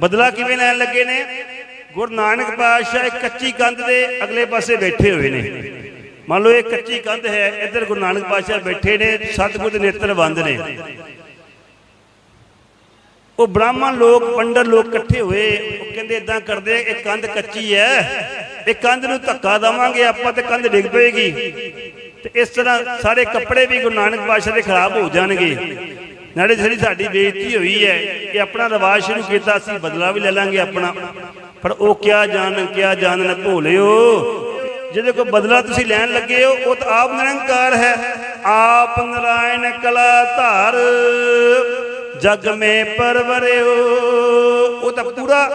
ਬਦਲਾ ਕਿਵੇਂ ਲੈਣ ਲੱਗੇ ਨੇ? ਗੁਰੂ ਨਾਨਕ ਪਾਤਸ਼ਾਹ ਇੱਕ ਕੱਚੀ ਕੰਧ ਦੇ ਅਗਲੇ ਪਾਸੇ ਬੈਠੇ ਹੋਏ ਨੇ। ਮੰਨ ਲਓ ਇਹ ਕੱਚੀ ਕੰਧ ਹੈ, ਇੱਧਰ ਗੁਰੂ ਨਾਨਕ ਪਾਤਸ਼ਾਹ ਬੈਠੇ ਨੇ, ਸਤਿਗੁਰ ਦੇ ਨੇਤਰ ਬੰਦ ਨੇ। ਉਹ ਬ੍ਰਾਹਮਣ ਲੋਕ ਪੰਡਰ ਲੋਕ ਇਕੱਠੇ ਹੋਏ, ਉਹ ਕਹਿੰਦੇ ਇਦਾਂ ਕਰਦੇ, ਇਹ ਕੰਧ ਕੱਚੀ ਹੈ, ਇਹ ਕੰਧ ਨੂੰ ਧੱਕਾ ਦੇਵਾਂਗੇ, ਆਪਾਂ ਤੇ ਕੰਧ ਡਿੱਗ ਪਏਗੀ। ਤੇ ਇਸ ਤਰ੍ਹਾਂ ਸਾਰੇ ਕੱਪੜੇ ਵੀ ਗੁਰੂ ਨਾਨਕ ਪਾਤਸ਼ਾਹ ਦੇ ਖਰਾਬ ਹੋ ਜਾਣਗੇ। ਨਾਲੇ ਜਿਹੜੀ ਸਾਡੀ ਬੇਇੱਜ਼ਤੀ ਹੋਈ ਹੈ ਇਹ ਆਪਣਾ ਰਿਵਾਜ ਸ਼ੁਰੂ ਕੀਤਾ, ਅਸੀਂ ਬਦਲਾ ਵੀ ਲੈ ਲਾਂਗੇ ਆਪਣਾ। ਪਰ ਉਹ ਕਿਆ ਜਾਣ ਕਿਆ ਜਾਣਨ ਭੋਲਿਓ? ਜਿਹਦੇ ਕੋ ਬਦਲਾ ਤੁਸੀਂ ਲੈਣ ਲੱਗੇ ਹੋ, ਉਹ ਤਾਂ ਆਪ ਨਿਰੰਕਾਰ ਹੈ। ਆਪ ਨਰਾਇਣ ਕਲਾ ਧਾਰ ਜਗ ਮੇ ਪਰਵਰਿਓ। ਉਹ ਤਾਂ ਪੂਰਾ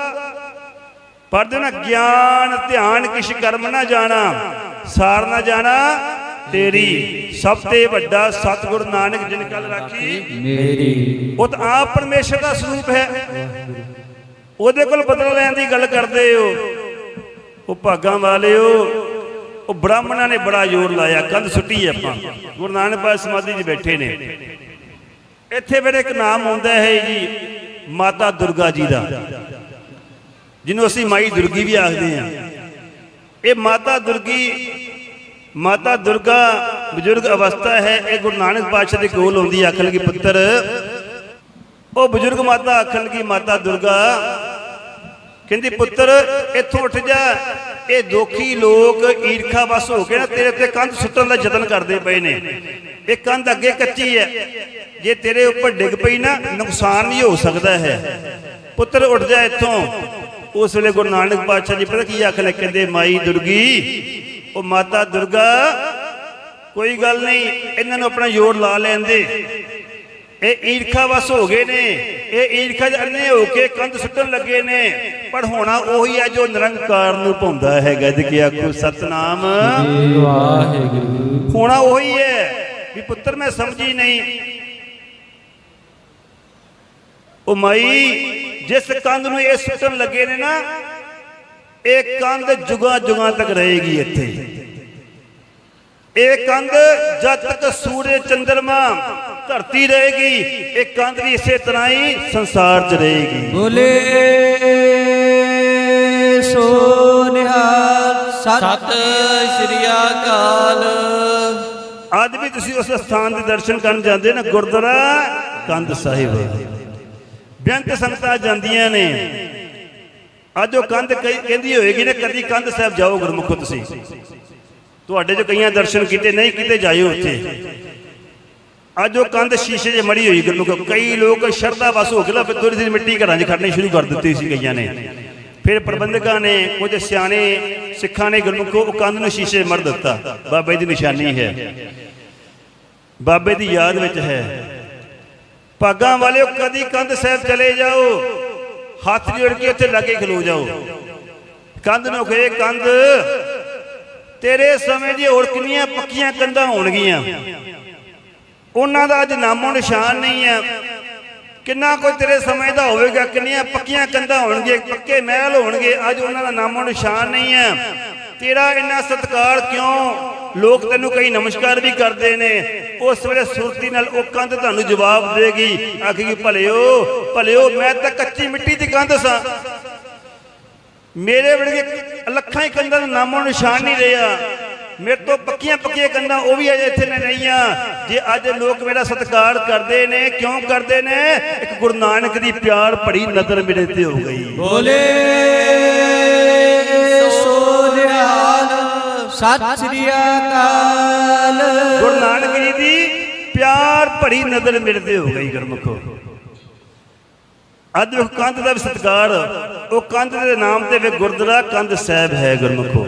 ਪੜਦੇ ਨਾ, ਗਿਆਨ, ਧਿਆਨ, ਕਿਛ ਕਰਮ ਨਾ ਜਾਣਾ, ਸਾਰ ਨਾ ਜਾਣਾ। ਤੇਰੀ ਸਭ ਤੇ ਵੱਡਾ ਸਤਿਗੁਰ ਨਾਨਕ ਜਿਨ ਕਲ ਰਾਖੀ ਮੇਰੀ। ਉਹ ਤਾਂ ਆਪ ਪਰਮੇਸ਼ਰ ਦਾ ਸਰੂਪ ਹੈ। ਉਹਦੇ ਕੋਲ ਬਦਲਾ ਲੈਣ ਦੀ ਗੱਲ ਕਰਦੇ ਹੋ। ਉਹ ਭਾਗਾਂ ਵਾਲਿਓ ਉਹ ਬ੍ਰਾਹਮਣਾਂ ਨੇ ਬੜਾ ਜ਼ੋਰ ਲਾਇਆ ਕੰਧ ਸੁੱਟੀ ਆਪਾਂ। ਗੁਰੂ ਨਾਨਕ ਪਾਤਸ਼ਾਹ ਸਮਾਧੀ 'ਚ ਬੈਠੇ ਨੇ। ਇੱਥੇ ਫਿਰ ਇੱਕ ਨਾਮ ਆਉਂਦਾ ਹੈ ਜੀ ਮਾਤਾ ਦੁਰਗਾ ਜੀ ਦਾ। ਜਿਹਨੂੰ ਅਸੀਂ ਮਾਈ ਦੁਰਗੀ ਵੀ ਆਖਦੇ ਹਾਂ। ਇਹ ਮਾਤਾ ਦੁਰਗੀ ਮਾਤਾ ਦੁਰਗਾ ਬਜ਼ੁਰਗ ਅਵਸਥਾ ਹੈ, ਇਹ ਗੁਰੂ ਨਾਨਕ ਪਾਤਸ਼ਾਹ ਦੇ ਕੋਲ ਆਉਂਦੀ ਆਖਣ ਲੱਗੀ ਪੁੱਤਰ। ਉਹ ਬਜ਼ੁਰਗ ਮਾਤਾ ਆਖਣ ਲੱਗੀ ਮਾਤਾ ਦੁਰਗਾ, ਕਹਿੰਦੀ ਪੁੱਤਰ, ਇੱਥੋਂ ਉੱਠ ਜਾ। ਇਹ ਦੋਖੀ ਲੋਕ ਈਰਖਾ ਵਸ ਹੋ ਕੇ ਨਾ, ਤੇਰੇ ਉੱਤੇ ਕੰਧ ਸੁੱਟਣ ਦਾ ਯਤਨ ਕਰਦੇ ਪਏ ਨੇ। ਇਹ ਕੰਧ ਅੱਗੇ ਕੱਚੀ ਹੈ। ਜੇ ਤੇਰੇ ਉੱਪਰ ਡਿੱਗ ਪਈ ਨਾ, ਨੁਕਸਾਨ ਵੀ ਹੋ ਸਕਦਾ ਹੈ। ਪੁੱਤਰ ਉੱਠ ਜਾ ਇੱਥੋਂ। ਉਸ ਵੇਲੇ ਗੁਰੂ ਨਾਨਕ ਪਾਤਸ਼ਾਹ ਜੀ ਪਤਾ ਕੀ ਆਖਣ ਲੱਗੇ? ਕਹਿੰਦੇ, ਮਾਈ ਦੁਰਗੀ ਉਹ ਮਾਤਾ ਦੁਰਗਾ ਕੋਈ ਗੱਲ ਨਹੀਂ ਇਹਨਾਂ ਨੂੰ ਆਪਣਾ ਜ਼ੋਰ ਲਾ ਲੈਂਦੇ। ਇਹ ਈਰਖਾ ਵਸ ਹੋ ਗਏ ਨੇ। ਇਹ ਈਰਖਾ ਅੰਨੇ ਹੋ ਕੇ ਕੰਧ ਸੁੱਟਣ ਲੱਗੇ ਨੇ। ਪਰ ਹੋਣਾ ਉਹੀ ਹੈ ਜੋ ਨਿਰੰਕਾਰ ਨੂੰ ਭੁੰਦਾ ਹੈ ਗੱਜ ਕੇ ਆਖੋ? ਸਤਨਾਮ। ਵਾਹਿਗੁਰੂ। ਹੋਣਾ ਉਹੀ ਹੈ ਵੀ ਪੁੱਤਰ ਮੈਂ ਸਮਝੀ ਨਹੀਂ। ਉਹ ਮਾਈ ਜਿਸ ਕੰਧ ਨੂੰ ਇਹ ਸੁੱਟਣ ਲੱਗੇ ਨੇ ਨਾ ਇਹ ਕੰਧ ਜੁਗਾ ਜੁਗਾ ਤੱਕ ਰਹੇਗੀ ਇੱਥੇ। ਇਹ ਕੰਧ ਜਦ ਤੱਕ ਸੂਰਜ ਚੰਦਰਮਾ ਧਰਤੀ ਰਹੇਗੀ ਇਹ ਕੰਧ ਵੀ ਇਸੇ ਤਰ੍ਹਾਂ ਹੀ ਸੰਸਾਰ 'ਚ ਰਹੇਗੀ। ਬੋਲੇ ਸੋ ਨਿਹਾਲ ਸਤ ਸ੍ਰੀ ਅਕਾਲ। ਅੱਜ ਵੀ ਤੁਸੀਂ ਉਸ ਸਥਾਨ ਦੇ ਦਰਸ਼ਨ ਕਰਨ ਜਾਂਦੇ ਨਾ ਗੁਰਦੁਆਰਾ ਕੰਧ ਸਾਹਿਬ। ਬੇਅੰਤ ਸੰਗਤਾਂ ਜਾਂਦੀਆਂ ਨੇ। ਅੱਜ ਉਹ ਕੰਧ ਕਈ ਕਹਿੰਦੀ ਹੋਏਗੀ ਨਾ, ਕਦੀ ਕੰਧ ਸਾਹਿਬ ਜਾਓ ਗੁਰਮੁਖੋ ਤੁਸੀਂ। ਤੁਹਾਡੇ ਜੋ ਕਈਆਂ ਦਰਸ਼ਨ ਕੀਤੇ, ਨਹੀਂ ਕੀਤੇ, ਜਾਇਓ ਉੱਥੇ। ਅੱਜ ਉਹ ਕੰਧ ਸ਼ੀਸ਼ੇ 'ਚ ਮੜੀ ਹੋਈ ਗੁਰਮੁਖੋ। ਕਈ ਲੋਕ ਸ਼ਰਧਾ ਵਸ ਹੋ ਕੇ ਲਾ ਥੋੜੀ ਜਿਹੀ ਮਿੱਟੀ ਘਰਾਂ 'ਚ ਖੜਨੀ ਸ਼ੁਰੂ ਕਰ ਦਿੱਤੀ ਸੀ ਕਈਆਂ ਨੇ। ਫਿਰ ਪ੍ਰਬੰਧਕਾਂ ਨੇ ਕੁਝ ਸਿਆਣੇ ਸਿੱਖਾਂ ਨੇ ਗੁਰਮੁਖੋ, ਉਹ ਕੰਧ ਨੂੰ ਸ਼ੀਸ਼ੇ 'ਚ ਮੜ ਦਿੱਤਾ। ਬਾਬੇ ਦੀ ਨਿਸ਼ਾਨੀ ਹੈ। ਬਾਬੇ ਦੀ ਯਾਦ ਵਿੱਚ ਹੈ। ਭਾਗਾਂ ਵਾਲਿਓ, ਕਦੀ ਕੰਧ ਸਾਹਿਬ ਚਲੇ ਜਾਓ। ਹੱਥ ਜੋੜ ਕੇ ਉੱਥੇ ਲਾਗੇ ਖਲੋ ਜਾਓ। ਕੰਧ ਨੂੰ ਕੰਧ। ਤੇਰੇ ਸਮੇਂ ਦੀ ਹੋਰ ਕਿੰਨੀਆਂ ਪੱਕੀਆਂ ਕੰਧਾਂ ਹੋਣਗੀਆਂ। ਉਹਨਾਂ ਦਾ ਅੱਜ ਨਾਮੋ ਨਿਸ਼ਾਨ ਨਹੀਂ ਹੈ ਕਿੰਨਾ ਕੋਈ ਤੇਰੇ ਸਮੇਂ ਦਾ ਹੋਵੇਗਾ, ਕਿੰਨੀਆਂ ਪੱਕੀਆਂ ਕੰਧਾਂ ਹੋਣਗੀਆਂ, ਪੱਕੇ ਮਹਿਲ ਹੋਣਗੇ, ਅੱਜ ਉਹਨਾਂ ਦਾ ਨਾਮੋ ਨਿਸ਼ਾਨ ਨਹੀਂ ਹੈ ਤੇਰਾ ਇੰਨਾ ਸਤਿਕਾਰ ਕਿਉਂ? ਲੋਕ ਤੈਨੂੰ ਕਈ ਨਮਸਕਾਰ ਵੀ ਕਰਦੇ ਨੇ। ਉਸ ਵੇਲੇ ਸੁਰਤੀ ਨਾਲ ਉਹ ਕੰਧ ਤੁਹਾਨੂੰ ਜਵਾਬ ਦੇਗੀ। ਆਖੇਗੀ, ਭਲਿਓ ਭਲਿਓ, ਮੈਂ ਤਾਂ ਕੱਚੀ ਮਿੱਟੀ ਦੀ ਕੰਧ ਸਾਂ। ਮੇਰੇ ਵਰਗੇ ਲੱਖਾਂ ਹੀ ਕੰਧਾਂ ਦਾ ਨਾਮੋ ਨਿਸ਼ਾਨ ਨਹੀਂ ਰਿਹਾ। ਮੇਰੇ ਤੋਂ ਪੱਕੀਆਂ ਪੱਕੀਆਂ ਕੰਧਾਂ ਉਹ ਵੀ ਅਜੇ ਇੱਥੇ ਨੇ ਜੇ ਅੱਜ ਲੋਕ ਮੇਰਾ ਸਤਿਕਾਰ ਕਰਦੇ ਨੇ, ਕਿਉਂ ਕਰਦੇ ਨੇ? ਇੱਕ ਗੁਰੂ ਨਾਨਕ ਦੀ ਪਿਆਰ ਭਰੀ ਨਜ਼ਰ ਮੇਰੇ ਤੇ ਹੋ ਗਈ। ਬੋਲੇ। ਸਤ ਸ੍ਰੀ ਅਕਾਲ। ਗੁਰੂ ਨਾਨਕ ਜੀ ਦੀ ਪਿਆਰ ਭਰੀ ਨਜ਼ਰ ਮਿਲਦੇ ਹੋ ਗਈ ਗੁਰਮੁਖੋ। ਅੱਜ ਉਹ ਕੰਧ ਦਾ ਵੀ ਸਤਿਕਾਰ, ਉਹ ਕੰਧ ਦੇ ਨਾਮ ਤੇ ਵੀ ਗੁਰਦੁਆਰਾ ਕੰਧ ਸਾਹਿਬ ਹੈ ਗੁਰਮੁਖੋ।